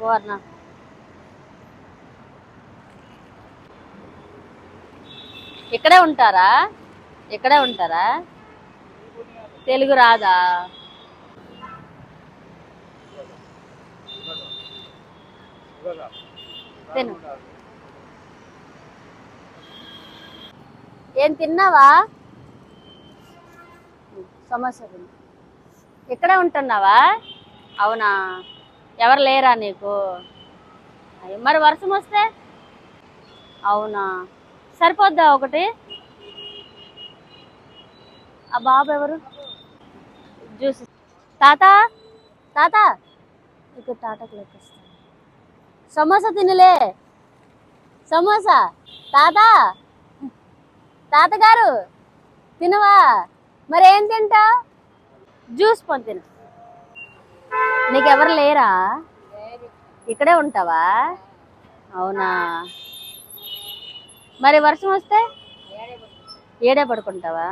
ఓ ఇక్కడే ఉంటారా? ఇక్కడే ఉంటారా? తెలుగు రాదా? తిను. ఏం తిన్నావా? సమస్య ఇక్కడే ఉంటున్నావా? అవునా? ఎవరు లేరా నీకు? మరి వర్షం వస్తే? అవునా? సరిపోద్దా ఒకటి? ఆ బాబు ఎవరు? జ్యూస్. తాత? తాత? ఇక్కడ టాటాకు లెక్కిస్తాను సమోసా తినలే. సమోసా. తాత? తాతగారు తినవా? మరి ఏం తింటావు? జ్యూస్ పొని తిను నీకెవరు లేరా? ఇక్కడే ఉంటావా? అవునా? మరి వర్షం వస్తే? ఏడే పడుకుంటావా?